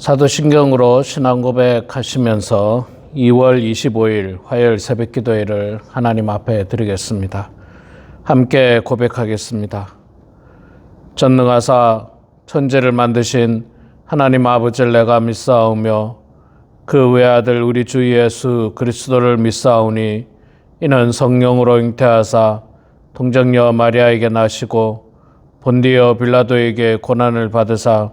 사도신경으로 신앙 고백하시면서 2월 25일 화요일 새벽 기도회를 하나님 앞에 드리겠습니다. 함께 고백하겠습니다. 전능하사 천지를 만드신 하나님 아버지를 내가 믿사오며 그 외아들 우리 주 예수 그리스도를 믿사오니 이는 성령으로 잉태하사 동정녀 마리아에게 나시고 본디어 빌라도에게 고난을 받으사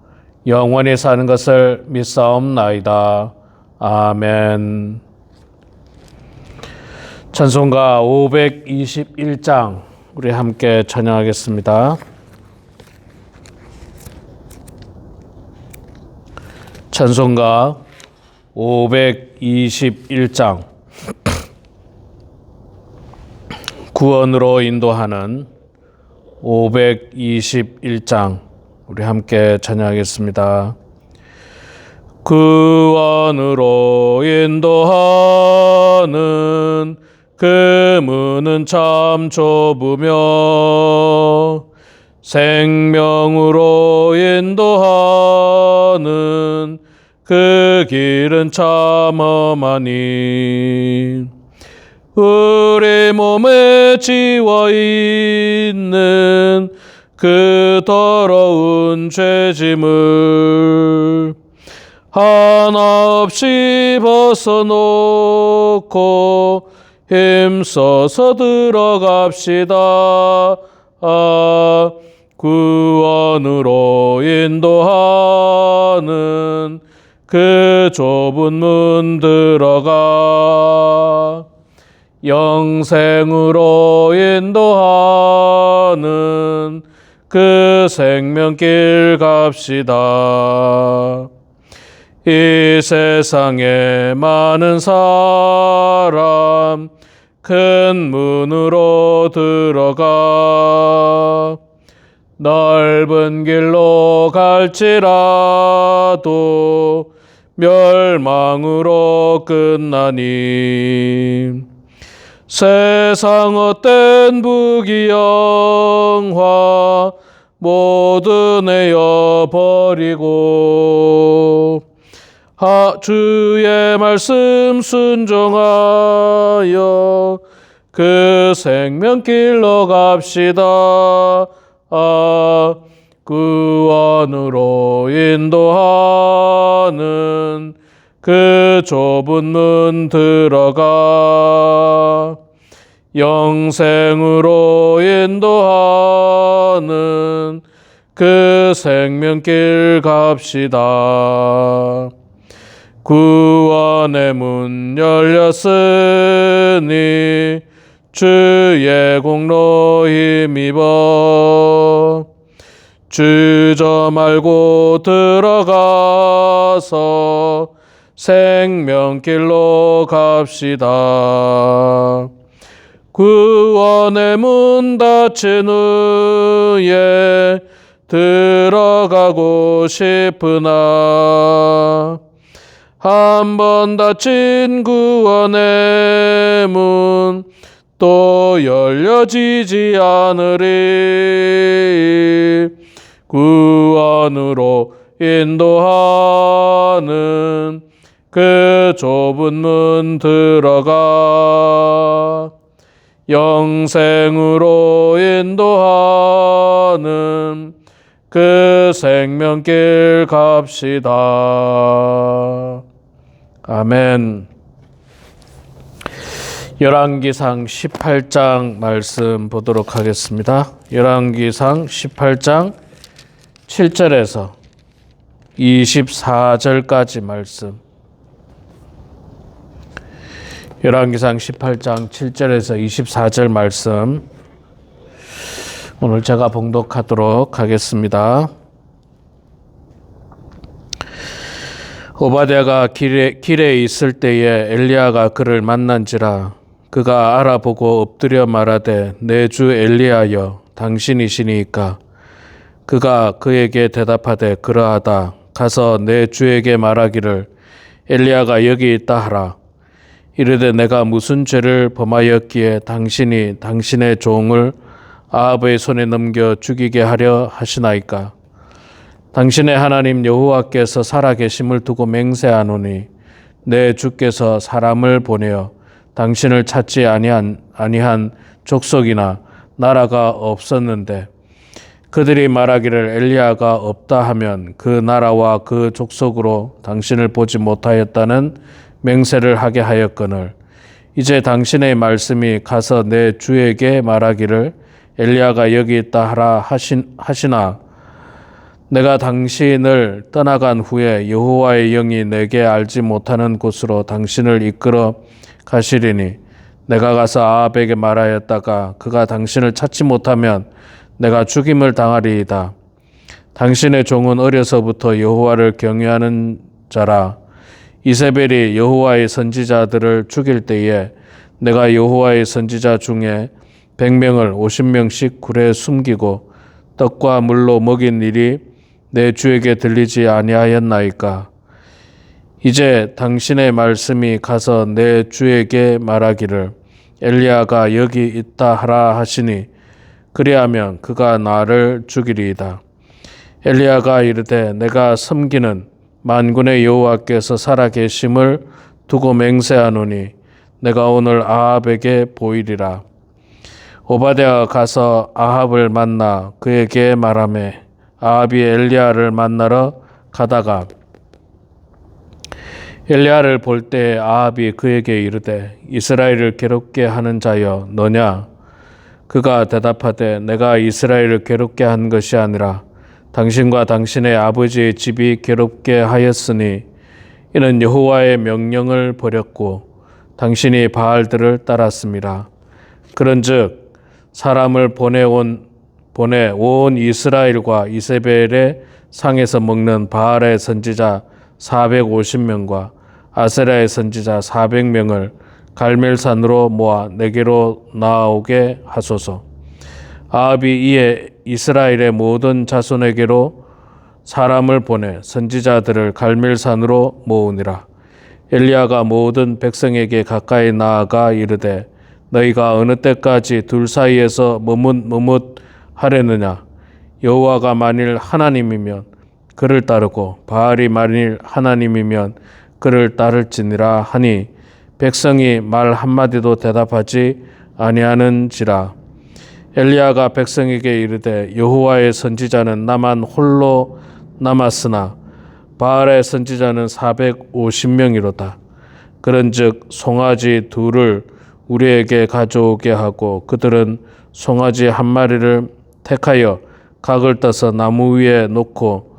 영원히 사는 것을 믿사옵나이다. 아멘. 찬송가 521장 우리 함께 찬양하겠습니다. 찬송가 521장 구원으로 인도하는 521장 우리 함께 찬양하겠습니다. 구원으로 인도하는 그 문은 참 좁으며 생명으로 인도하는 그 길은 참 험하니 우리 몸에 지워 있는 그 더러운 죄짐을 하나 없이 벗어놓고 힘써서 들어갑시다. 아, 구원으로 인도하는 그 좁은 문 들어가 영생으로 인도하는 그 생명길 갑시다. 이 세상에 많은 사람 큰 문으로 들어가 넓은 길로 갈지라도 멸망으로 끝나니 세상 헛된 부귀영화 모두 내어 버리고 하, 주의 말씀 순종하여 그 생명길로 갑시다. 아, 구원으로 인도하는 그 좁은 문 들어가 영생으로 인도하는 그 생명길 갑시다. 구원의 문 열렸으니 주의 공로 힘입어 주저 말고 들어가서 생명길로 갑시다. 구원의 문 닫힌 후에 들어가고 싶으나 한 번 닫힌 구원의 문 또 열려지지 않으리. 구원으로 인도하는 그 좁은 문 들어가 영생으로 인도하는 그 생명길 갑시다. 아멘. 열왕기상 18장 말씀 보도록 하겠습니다. 열왕기상 18장 7절에서 24절까지 말씀. 열왕기상 18장 7절에서 24절 말씀. 오늘 제가 봉독하도록 하겠습니다. 오바댜가 길에, 길에 있을 때에 엘리야가 그를 만난지라 그가 알아보고 엎드려 말하되 내 주 엘리야여 당신이시니까. 그가 그에게 대답하되 그러하다. 가서 내 주에게 말하기를 엘리야가 여기 있다 하라 이르되 내가 무슨 죄를 범하였기에 당신이 당신의 종을 아합의 손에 넘겨 죽이게 하려 하시나이까? 당신의 하나님 여호와께서 살아계심을 두고 맹세하노니 내 주께서 사람을 보내어 당신을 찾지 아니한 아니한 족속이나 나라가 없었는데 그들이 말하기를 엘리야가 없다 하면 그 나라와 그 족속으로 당신을 보지 못하였다는 맹세를 하게 하였거늘 이제 당신의 말씀이 가서 내 주에게 말하기를 엘리야가 여기 있다 하라 하신, 하시나 내가 당신을 떠나간 후에 여호와의 영이 내게 알지 못하는 곳으로 당신을 이끌어 가시리니 내가 가서 아합에게 말하였다가 그가 당신을 찾지 못하면 내가 죽임을 당하리이다. 당신의 종은 어려서부터 여호와를 경외하는 자라 이세벨이 여호와의 선지자들을 죽일 때에 내가 여호와의 선지자 중에 백명을 오십 명씩 굴에 숨기고 떡과 물로 먹인 일이 내 주에게 들리지 아니하였나이까? 이제 당신의 말씀이 가서 내 주에게 말하기를 엘리야가 여기 있다 하라 하시니 그리하면 그가 나를 죽이리이다. 엘리야가 이르되 내가 섬기는 만군의 여호와께서 살아 계심을 두고 맹세하노니 내가 오늘 아합에게 보이리라. 오바댜가 가서 아합을 만나 그에게 말하매 아합이 엘리야를 만나러 가다가 엘리야를 볼 때 아합이 그에게 이르되 이스라엘을 괴롭게 하는 자여 너냐? 그가 대답하되 내가 이스라엘을 괴롭게 한 것이 아니라 당신과 당신의 아버지의 집이 괴롭게 하였으니 이는 여호와의 명령을 버렸고 당신이 바알들을 따랐습니다. 그런즉 사람을 보내온 보내 온 이스라엘과 이세벨의 상에서 먹는 바알의 선지자 450명과 아세라의 선지자 400명을 갈멜산으로 모아 내게로 나오게 하소서. 아합이 이에 이스라엘의 모든 자손에게로 사람을 보내 선지자들을 갈멜산으로 모으니라. 엘리야가 모든 백성에게 가까이 나아가 이르되 너희가 어느 때까지 둘 사이에서 머뭇머뭇 하려느냐 여호와가 만일 하나님이면 그를 따르고 바알이 만일 하나님이면 그를 따를지니라 하니 백성이 말 한마디도 대답하지 아니하는지라 엘리야가 백성에게 이르되 여호와의 선지자는 나만 홀로 남았으나 바알의 선지자는 450명이로다. 그런즉 송아지 둘을 우리에게 가져오게 하고 그들은 송아지 한 마리를 택하여 각을 떠서 나무 위에 놓고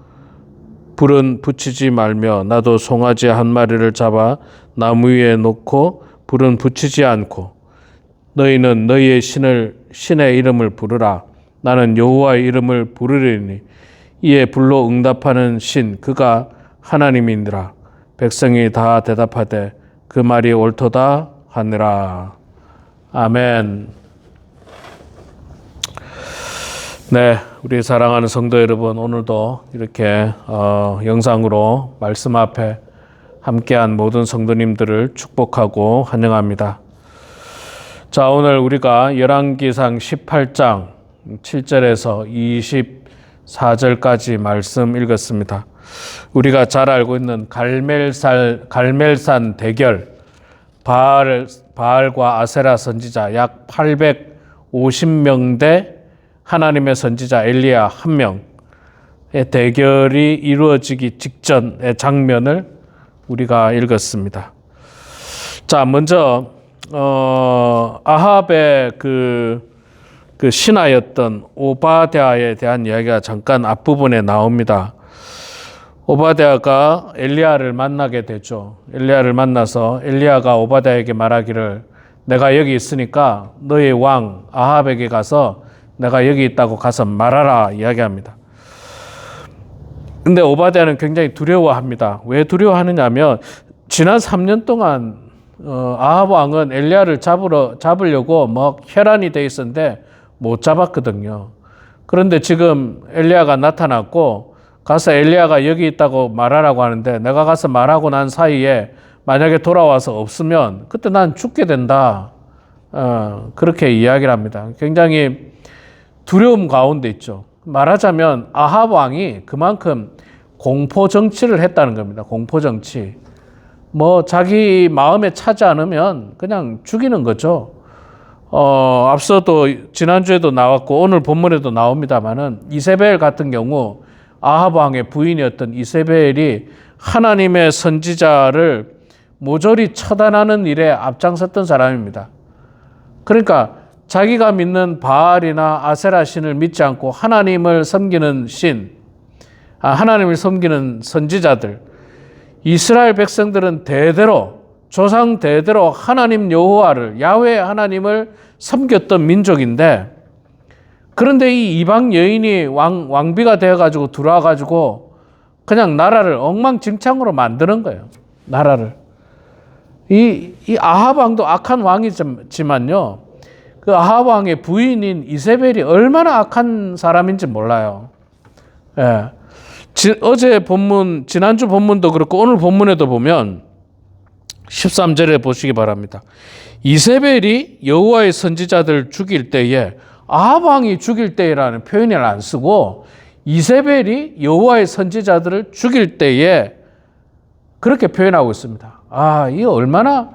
불은 붙이지 말며 나도 송아지 한 마리를 잡아 나무 위에 놓고 불은 붙이지 않고 너희는 너희의 신을 신의 이름을 부르라 나는 여호와의 이름을 부르리니 이에 불로 응답하는 신 그가 하나님이니라 백성이 다 대답하되 그 말이 옳도다 하니라 아멘. 네, 우리 사랑하는 성도 여러분, 오늘도 이렇게 어, 영상으로 말씀 앞에 함께한 모든 성도님들을 축복하고 환영합니다. 자, 오늘 우리가 열왕기상 18장 7절에서 24절까지 말씀 읽었습니다. 우리가 잘 알고 있는 갈멜산 갈멜산 대결 바알 바알과 아세라 선지자 약 850명 대 하나님의 선지자 엘리야 한 명의 대결이 이루어지기 직전의 장면을 우리가 읽었습니다. 자, 먼저 어, 아합의 그, 그 신하였던 오바댜에 대한 이야기가 잠깐 앞부분에 나옵니다. 오바댜가 엘리야를 만나게 되죠. 엘리야를 만나서 엘리야가 오바댜에게 말하기를 내가 여기 있으니까 너의 왕 아합에게 가서 내가 여기 있다고 가서 말하라 이야기합니다. 근데 오바댜는 굉장히 두려워합니다. 왜 두려워하느냐면 지난 3년 동안 어, 아합 왕은 엘리야를 잡으러 잡으려고 뭐 혈안이 돼 있었는데 못 잡았거든요. 그런데 지금 엘리야가 나타났고 가서 엘리야가 여기 있다고 말하라고 하는데 내가 가서 말하고 난 사이에 만약에 돌아와서 없으면 그때 난 죽게 된다. 어, 그렇게 이야기를 합니다. 굉장히 두려움 가운데 있죠. 말하자면 아합 왕이 그만큼 공포 정치를 했다는 겁니다. 공포 정치. 뭐 자기 마음에 차지 않으면 그냥 죽이는 거죠. 어, 앞서도 지난주에도 나왔고 오늘 본문에도 나옵니다만은 이세벨 같은 경우 아합 왕의 부인이었던 이세벨이 하나님의 선지자를 모조리 처단하는 일에 앞장섰던 사람입니다. 그러니까 자기가 믿는 바알이나 아세라 신을 믿지 않고 하나님을 섬기는 신, 아, 하나님을 섬기는 선지자들, 이스라엘 백성들은 대대로 조상 대대로 하나님 여호와를 야훼 하나님을 섬겼던 민족인데 그런데 이 이방 여인이 왕 왕비가 되어 가지고 들어와 가지고 그냥 나라를 엉망진창으로 만드는 거예요. 나라를. 이, 이 아합 왕도 악한 왕이지만요. 그 아합 왕의 부인인 이세벨이 얼마나 악한 사람인지 몰라요. 예. 지, 어제 본문, 지난주 본문도 그렇고 오늘 본문에도 보면 13절에 보시기 바랍니다. 이세벨이 여호와의 선지자들 죽일 때에 아합 왕이 죽일 때라는 표현을 안 쓰고 이세벨이 여호와의 선지자들을 죽일 때에 그렇게 표현하고 있습니다. 아, 이 얼마나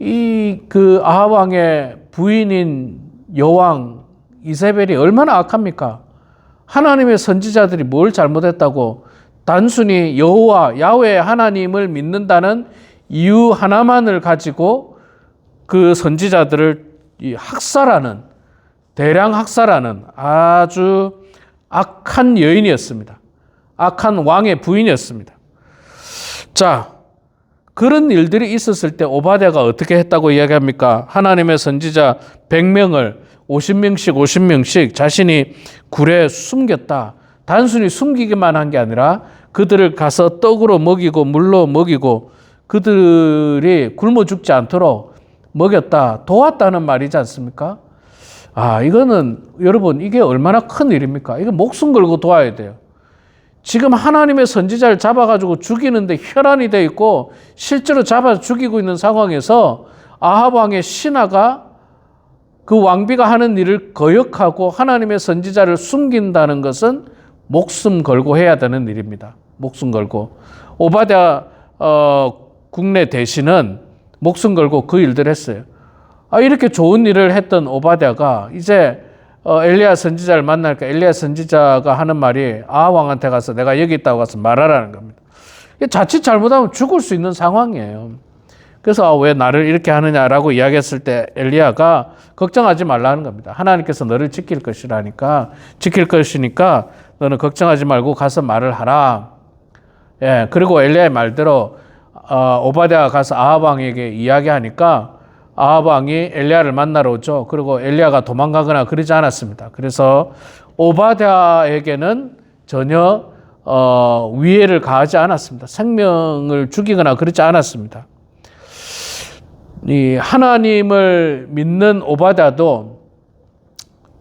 이 그 아합 왕의 부인인 여왕 이세벨이 얼마나 악합니까? 하나님의 선지자들이 뭘 잘못했다고 단순히 여호와 야훼 하나님을 믿는다는 이유 하나만을 가지고 그 선지자들을 학살하는 대량 학살하는 아주 악한 여인이었습니다. 악한 왕의 부인이었습니다. 자, 그런 일들이 있었을 때 오바댜가 어떻게 했다고 이야기합니까? 하나님의 선지자 100명을 50명씩 50명씩 자신이 굴에 숨겼다. 단순히 숨기기만 한 게 아니라 그들을 가서 떡으로 먹이고 물로 먹이고 그들이 굶어 죽지 않도록 먹였다. 도왔다는 말이지 않습니까? 아, 이거는 여러분 이게 얼마나 큰 일입니까? 이거 목숨 걸고 도와야 돼요. 지금 하나님의 선지자를 잡아가지고 죽이는데 혈안이 돼 있고 실제로 잡아 죽이고 있는 상황에서 아합 왕의 신하가 그 왕비가 하는 일을 거역하고 하나님의 선지자를 숨긴다는 것은 목숨 걸고 해야 되는 일입니다. 목숨 걸고 오바댜 어, 국내 대신은 목숨 걸고 그 일들 했어요. 아, 이렇게 좋은 일을 했던 오바댜가 이제 어, 엘리야 선지자를 만날까 엘리야 선지자가 하는 말이 아하 왕한테 가서 내가 여기 있다고 가서 말하라는 겁니다. 자칫 잘못하면 죽을 수 있는 상황이에요. 그래서 아, 왜 나를 이렇게 하느냐라고 이야기했을 때 엘리야가 걱정하지 말라는 겁니다. 하나님께서 너를 지킬 것이라니까 지킬 것이니까 너는 걱정하지 말고 가서 말을 하라. 예, 그리고 엘리야의 말대로 어, 오바댜가 가서 아합 왕에게 이야기하니까 아합 왕이 엘리야를 만나러 오죠. 그리고 엘리야가 도망가거나 그러지 않았습니다. 그래서 오바댜에게는 전혀 어, 위해를 가하지 않았습니다. 생명을 죽이거나 그러지 않았습니다. 이 하나님을 믿는 오바댜도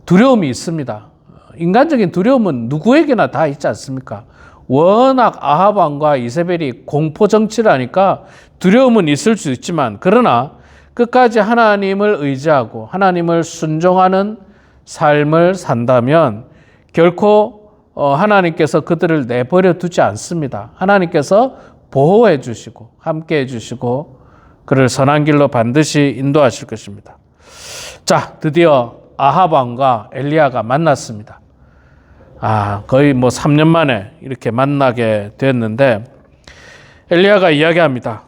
두려움이 있습니다. 인간적인 두려움은 누구에게나 다 있지 않습니까? 워낙 아합 왕과 이세벨이 공포 정치를 하니까 두려움은 있을 수 있지만 그러나 끝까지 하나님을 의지하고 하나님을 순종하는 삶을 산다면 결코 어, 하나님께서 그들을 내버려 두지 않습니다. 하나님께서 보호해 주시고 함께 해 주시고 그를 선한 길로 반드시 인도하실 것입니다. 자, 드디어 아합 왕과 엘리야가 만났습니다. 아, 거의 뭐 3년 만에 이렇게 만나게 됐는데 엘리야가 이야기합니다.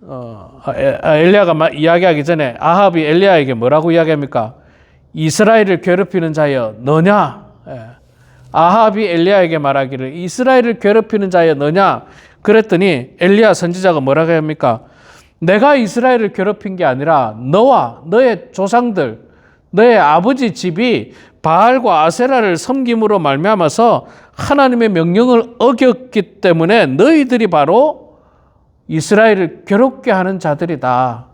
어, 아, 엘리야가 이야기하기 전에 아합이 엘리야에게 뭐라고 이야기합니까? 이스라엘을 괴롭히는 자여 너냐? 예. 아합이 엘리야에게 말하기를 이스라엘을 괴롭히는 자여 너냐? 그랬더니 엘리야 선지자가 뭐라고 합니까? 내가 이스라엘을 괴롭힌 게 아니라 너와 너의 조상들, 너의 아버지 집이 바알과 아세라를 섬김으로 말미암아서 하나님의 명령을 어겼기 때문에 너희들이 바로 이스라엘을 괴롭게 하는 자들이다.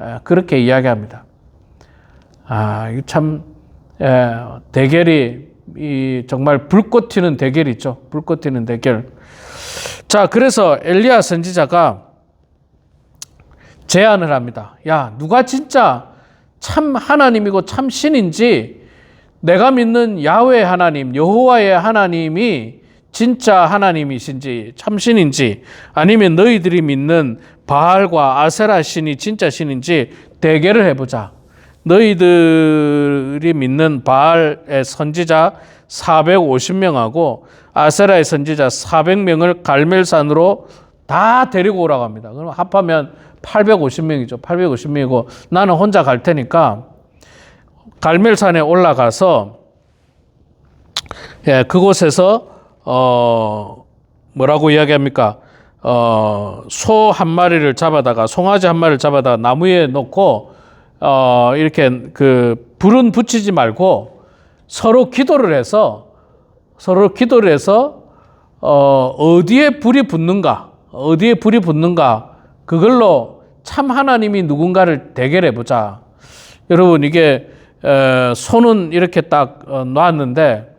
에, 그렇게 이야기합니다. 아, 참 에, 대결이 이 정말 불꽃 튀는 대결이죠. 불꽃 튀는 대결. 자, 그래서 엘리야 선지자가 제안을 합니다. 야, 누가 진짜 참 하나님이고 참 신인지 내가 믿는 야훼 하나님, 여호와의 하나님이 진짜 하나님이신지 참신인지 아니면 너희들이 믿는 바알과 아세라 신이 진짜 신인지 대결을 해보자. 너희들이 믿는 바알의 선지자 450명하고 아세라의 선지자 400명을 갈멜산으로 다 데리고 오라고 합니다. 그럼 합하면 850명이죠. 850명이고 나는 혼자 갈 테니까 갈멜산에 올라가서 예, 그곳에서 어 뭐라고 이야기합니까? 어 소 한 마리를 잡아다가 송아지 한 마리를 잡아다가 나무에 놓고 어 이렇게 그 불은 붙이지 말고 서로 기도를 해서 서로 기도를 해서 어 어디에 불이 붙는가 어디에 불이 붙는가 그걸로 참 하나님이 누군가를 대결해 보자. 여러분 이게 에, 소는 이렇게 딱 어, 놨는데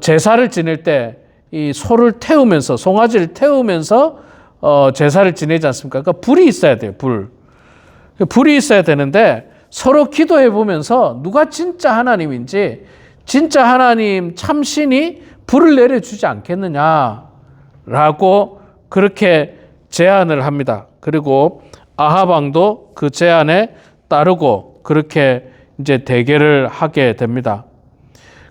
제사를 지낼 때 이 소를 태우면서 송아지를 태우면서 어, 제사를 지내지 않습니까? 그러니까 불이 있어야 돼요. 불. 불이 있어야 되는데 서로 기도해 보면서 누가 진짜 하나님인지 진짜 하나님 참신이 불을 내려주지 않겠느냐라고 그렇게 제안을 합니다. 그리고 아하방도 그 제안에 따르고 그렇게 이제 대결을 하게 됩니다.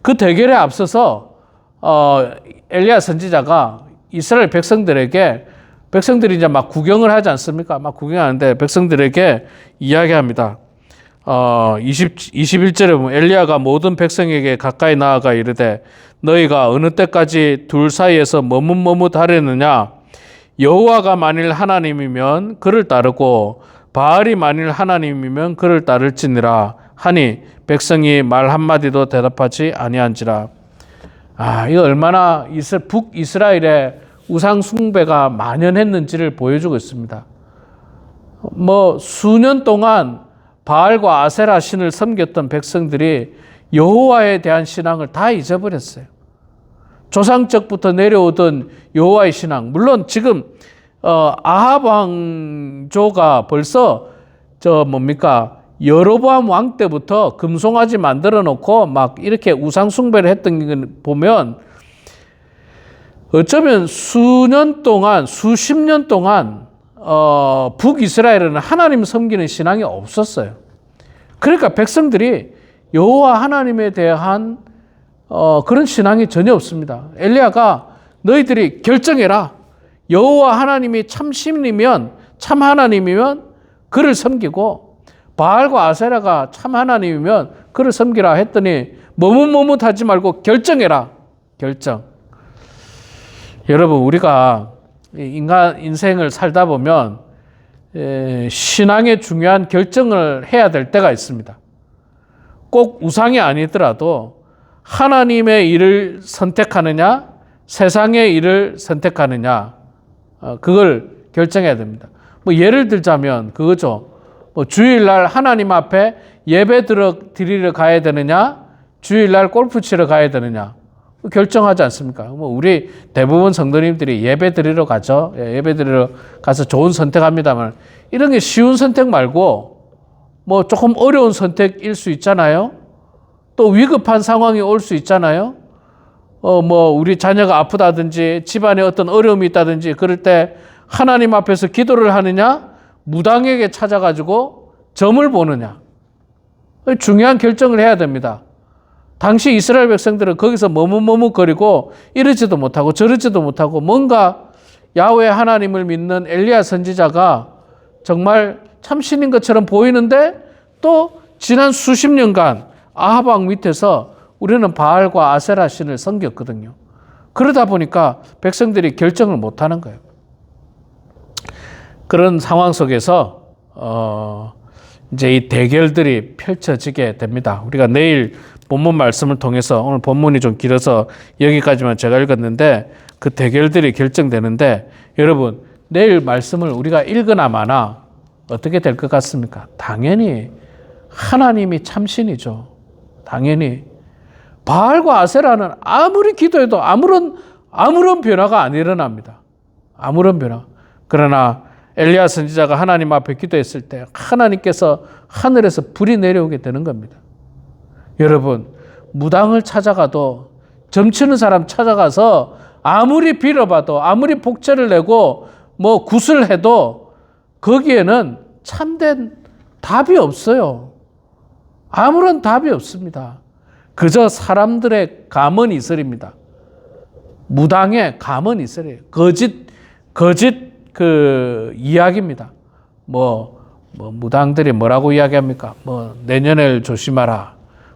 그 대결에 앞서서 어, 엘리야 선지자가 이스라엘 백성들에게 백성들이 이제 막 구경을 하지 않습니까? 막 구경하는데 백성들에게 이야기합니다. 어, 20, 21절에 보면 엘리야가 모든 백성에게 가까이 나아가 이르되 너희가 어느 때까지 둘 사이에서 머뭇머뭇하려느냐 여호와가 만일 하나님이면 그를 따르고 바알이 만일 하나님이면 그를 따를지니라 하니 백성이 말 한마디도 대답하지 아니한지라 아, 이거 얼마나 이스, 북이스라엘의 우상 숭배가 만연했는지를 보여주고 있습니다. 뭐 수년 동안 바알과 아세라 신을 섬겼던 백성들이 여호와에 대한 신앙을 다 잊어버렸어요. 조상적부터 내려오던 여호와의 신앙. 물론 지금 어, 아합 왕조가 벌써 저 뭡니까 여로보암 왕 때부터 금송아지 만들어 놓고 막 이렇게 우상 숭배를 했던 걸 보면 어쩌면 수년 동안 수십 년 동안 어, 북이스라엘에는 하나님 섬기는 신앙이 없었어요. 그러니까 백성들이 여호와 하나님에 대한 어, 그런 신앙이 전혀 없습니다. 엘리야가 너희들이 결정해라. 여호와 하나님이 참 신이면 참 하나님이면 그를 섬기고 바알과 아세라가 참 하나님이면 그를 섬기라 했더니 머뭇머뭇하지 말고 결정해라. 결정. 여러분 우리가 인간 인생을 살다 보면 에, 신앙의 중요한 결정을 해야 될 때가 있습니다. 꼭 우상이 아니더라도 하나님의 일을 선택하느냐, 세상의 일을 선택하느냐, 어, 그걸 결정해야 됩니다. 뭐 예를 들자면 그거죠. 뭐 주일날 하나님 앞에 예배 드리러 가야 되느냐, 주일날 골프 치러 가야 되느냐, 결정하지 않습니까? 뭐 우리 대부분 성도님들이 예배 드리러 가죠. 예, 예배 드리러 가서 좋은 선택합니다만 이런 게 쉬운 선택 말고 뭐 조금 어려운 선택일 수 있잖아요. 또 위급한 상황이 올 수 있잖아요. 어, 뭐, 우리 자녀가 아프다든지 집안에 어떤 어려움이 있다든지 그럴 때 하나님 앞에서 기도를 하느냐, 무당에게 찾아가지고 점을 보느냐. 중요한 결정을 해야 됩니다. 당시 이스라엘 백성들은 거기서 머뭇머뭇거리고 이러지도 못하고 저러지도 못하고 뭔가 야훼 하나님을 믿는 엘리야 선지자가 정말 참신인 것처럼 보이는데 또 지난 수십 년간 아하방 밑에서 우리는 바알과 아세라 신을 섬겼거든요. 그러다 보니까 백성들이 결정을 못 하는 거예요. 그런 상황 속에서 어 이제 이 대결들이 펼쳐지게 됩니다. 우리가 내일 본문 말씀을 통해서 오늘 본문이 좀 길어서 여기까지만 제가 읽었는데 그 대결들이 결정되는데 여러분 내일 말씀을 우리가 읽으나 마나 어떻게 될 것 같습니까? 당연히 하나님이 참신이죠. 당연히 바알과 아세라는 아무리 기도해도 아무런 아무런 변화가 안 일어납니다. 아무런 변화. 그러나 엘리야 선지자가 하나님 앞에 기도했을 때 하나님께서 하늘에서 불이 내려오게 되는 겁니다. 여러분 무당을 찾아가도 점치는 사람 찾아가서 아무리 빌어봐도 아무리 복제를 내고 뭐 굿을 해도 거기에는 참된 답이 없어요. 아무런 답이 없습니다. 그저 사람들의 감언 이설입니다. 무당의 감언 이설이에요. 거짓 거짓 그 이야기입니다. 뭐, 뭐 무당들이 뭐라고 이야기합니까? 뭐 내년을 조심하라.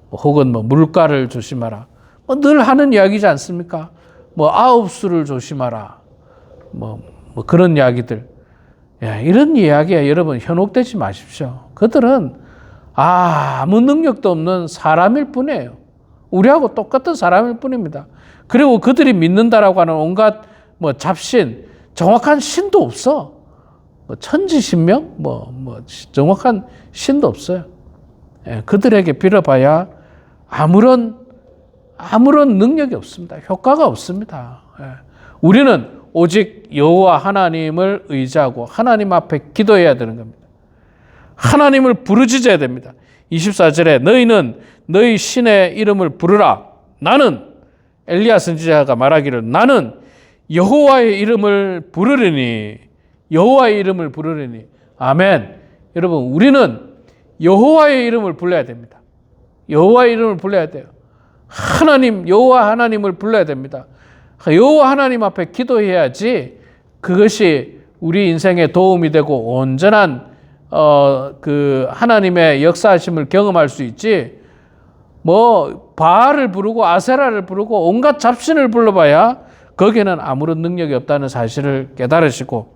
뭐 혹은 뭐 물가를 조심하라. 뭐 늘 하는 이야기지 않습니까? 뭐 아홉 수를 조심하라. 뭐, 뭐 그런 이야기들. 야, 이런 이야기에 여러분 현혹되지 마십시오. 그들은 아무 능력도 없는 사람일 뿐이에요. 우리하고 똑같은 사람일 뿐입니다. 그리고 그들이 믿는다라고 하는 온갖 뭐 잡신, 정확한 신도 없어. 뭐 천지신명, 뭐, 뭐 정확한 신도 없어요. 예, 그들에게 빌어봐야 아무런 아무런 능력이 없습니다. 효과가 없습니다. 예. 우리는 오직 여호와 하나님을 의지하고 하나님 앞에 기도해야 되는 겁니다. 하나님을 부르짖어야 됩니다. 24절에 너희는 너희 신의 이름을 부르라. 나는 엘리야 선지자가 말하기를 나는 여호와의 이름을 부르리니 여호와의 이름을 부르리니 아멘. 여러분 우리는 여호와의 이름을 불러야 됩니다. 여호와의 이름을 불러야 돼요. 하나님 여호와 하나님을 불러야 됩니다. 여호와 하나님 앞에 기도해야지 그것이 우리 인생에 도움이 되고 온전한 어, 그 하나님의 역사하심을 경험할 수 있지. 뭐 바알을 부르고 아세라를 부르고 온갖 잡신을 불러봐야 거기에는 아무런 능력이 없다는 사실을 깨달으시고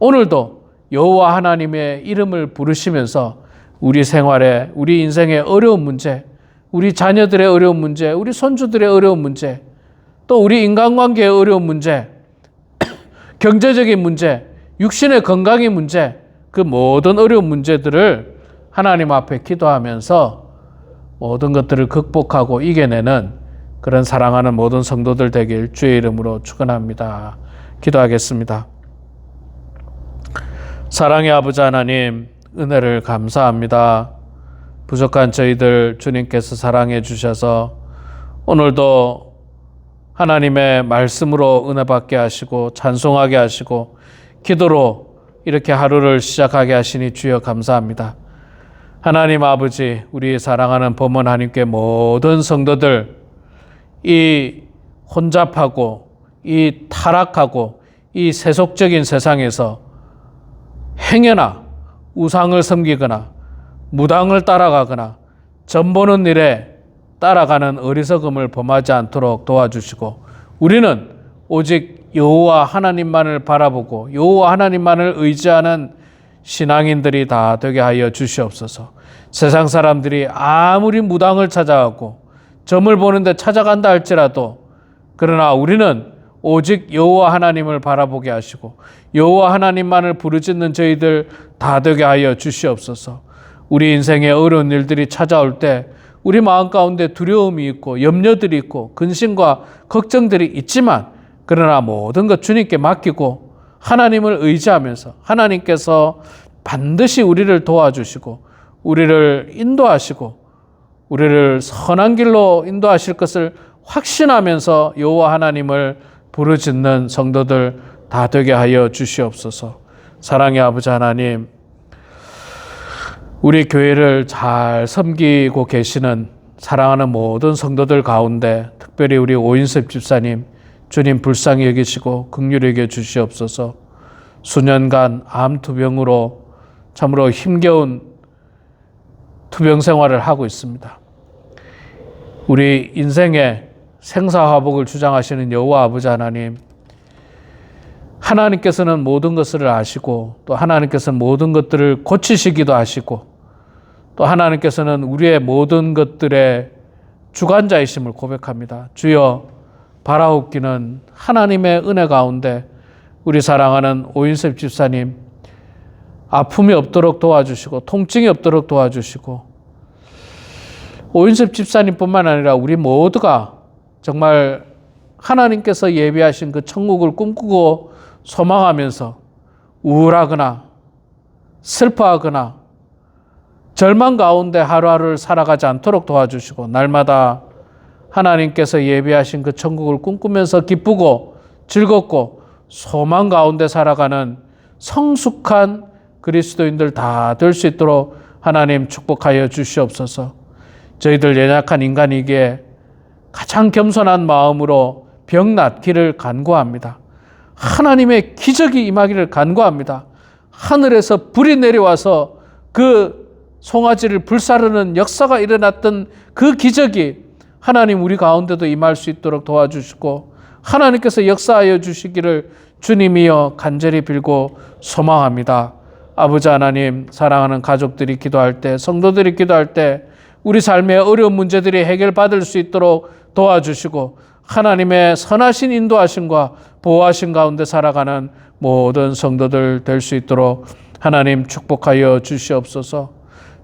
오늘도 여호와 하나님의 이름을 부르시면서 우리 생활에 우리 인생의 어려운 문제, 우리 자녀들의 어려운 문제, 우리 손주들의 어려운 문제, 또 우리 인간관계의 어려운 문제, 경제적인 문제, 육신의 건강의 문제, 그 모든 어려운 문제들을 하나님 앞에 기도하면서 모든 것들을 극복하고 이겨내는 그런 사랑하는 모든 성도들 되길 주의 이름으로 축원합니다. 기도하겠습니다. 사랑의 아버지 하나님 은혜를 감사합니다. 부족한 저희들 주님께서 사랑해 주셔서 오늘도 하나님의 말씀으로 은혜 받게 하시고 찬송하게 하시고 기도로 이렇게 하루를 시작하게 하시니 주여 감사합니다. 하나님 아버지, 우리 사랑하는 범원 하나님께 모든 성도들 이 혼잡하고 이 타락하고 이 세속적인 세상에서 행여나 우상을 섬기거나 무당을 따라가거나 전보는 일에 따라가는 어리석음을 범하지 않도록 도와주시고 우리는 오직 여호와 하나님만을 바라보고 여호와 하나님만을 의지하는 신앙인들이 다 되게 하여 주시옵소서. 세상 사람들이 아무리 무당을 찾아가고 점을 보는데 찾아간다 할지라도 그러나 우리는 오직 여호와 하나님을 바라보게 하시고 여호와 하나님만을 부르짖는 저희들 다 되게 하여 주시옵소서. 우리 인생에 어려운 일들이 찾아올 때 우리 마음 가운데 두려움이 있고 염려들이 있고 근심과 걱정들이 있지만 그러나 모든 것 주님께 맡기고 하나님을 의지하면서 하나님께서 반드시 우리를 도와주시고 우리를 인도하시고 우리를 선한 길로 인도하실 것을 확신하면서 여호와 하나님을 부르짖는 성도들 다 되게 하여 주시옵소서. 사랑의 아버지 하나님, 우리 교회를 잘 섬기고 계시는 사랑하는 모든 성도들 가운데 특별히 우리 오인섭 집사님 주님 불쌍히 여기시고 긍휼히 여겨 주시옵소서. 수년간 암 투병으로 참으로 힘겨운 투병 생활을 하고 있습니다. 우리 인생의 생사화복을 주장하시는 여호와 아버지 하나님, 하나님께서는 모든 것을 아시고 또 하나님께서는 모든 것들을 고치시기도 하시고 또 하나님께서는 우리의 모든 것들의 주관자이심을 고백합니다. 주여 바라옵기는 하나님의 은혜 가운데 우리 사랑하는 오인섭 집사님 아픔이 없도록 도와주시고 통증이 없도록 도와주시고 오인섭 집사님뿐만 아니라 우리 모두가 정말 하나님께서 예비하신 그 천국을 꿈꾸고 소망하면서 우울하거나 슬퍼하거나 절망 가운데 하루하루를 살아가지 않도록 도와주시고 날마다 하나님께서 예비하신 그 천국을 꿈꾸면서 기쁘고 즐겁고 소망 가운데 살아가는 성숙한 그리스도인들 다 될 수 있도록 하나님 축복하여 주시옵소서. 저희들 연약한 인간이기에 가장 겸손한 마음으로 병 낫기를 간구합니다. 하나님의 기적이 임하기를 간구합니다. 하늘에서 불이 내려와서 그 송아지를 불사르는 역사가 일어났던 그 기적이 하나님 우리 가운데도 임할 수 있도록 도와주시고 하나님께서 역사하여 주시기를 주님이여 간절히 빌고 소망합니다. 아버지 하나님 사랑하는 가족들이 기도할 때 성도들이 기도할 때 우리 삶의 어려운 문제들이 해결받을 수 있도록 도와주시고 하나님의 선하신 인도하심과 보호하심 가운데 살아가는 모든 성도들 될 수 있도록 하나님 축복하여 주시옵소서.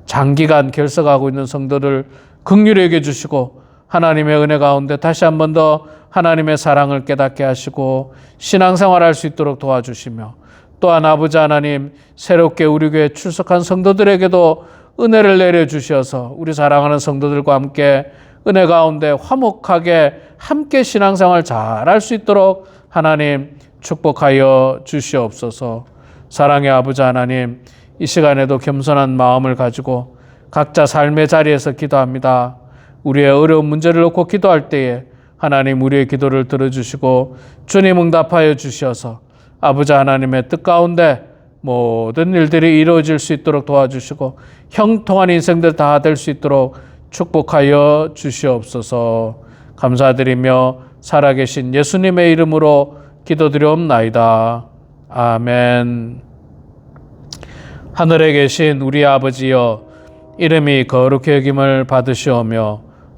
장기간 결석하고 있는 성도들 여겨 주시고 하나님의 은혜 가운데 다시 한 번 더 하나님의 사랑을 깨닫게 하시고 신앙생활 할수 있도록 도와주시며 또한 아버지 하나님 새롭게 우리 교회 출석한 성도들에게도 은혜를 내려 주셔서 우리 사랑하는 성도들과 함께 은혜 가운데 화목하게 함께 신앙생활 잘 할 수 있도록 하나님 축복하여 주시옵소서. 사랑의 아버지 하나님, 이 시간에도 겸손한 마음을 가지고 각자 삶의 자리에서 기도합니다. 우리의 어려운 문제를 놓고 기도할 때에 하나님 우리의 기도를 들어주시고 주님 응답하여 주셔서 아버지 하나님의 뜻 가운데 모든 일들이 이루어질 수 있도록 도와주시고 형통한 인생들 다 될 수 있도록 축복하여 주시옵소서 감사드리며 살아계신 예수님의 이름으로 기도드리옵나이다. 아멘. 하늘에 계신 우리 아버지여 이름이 거룩히 여김을 받으시오며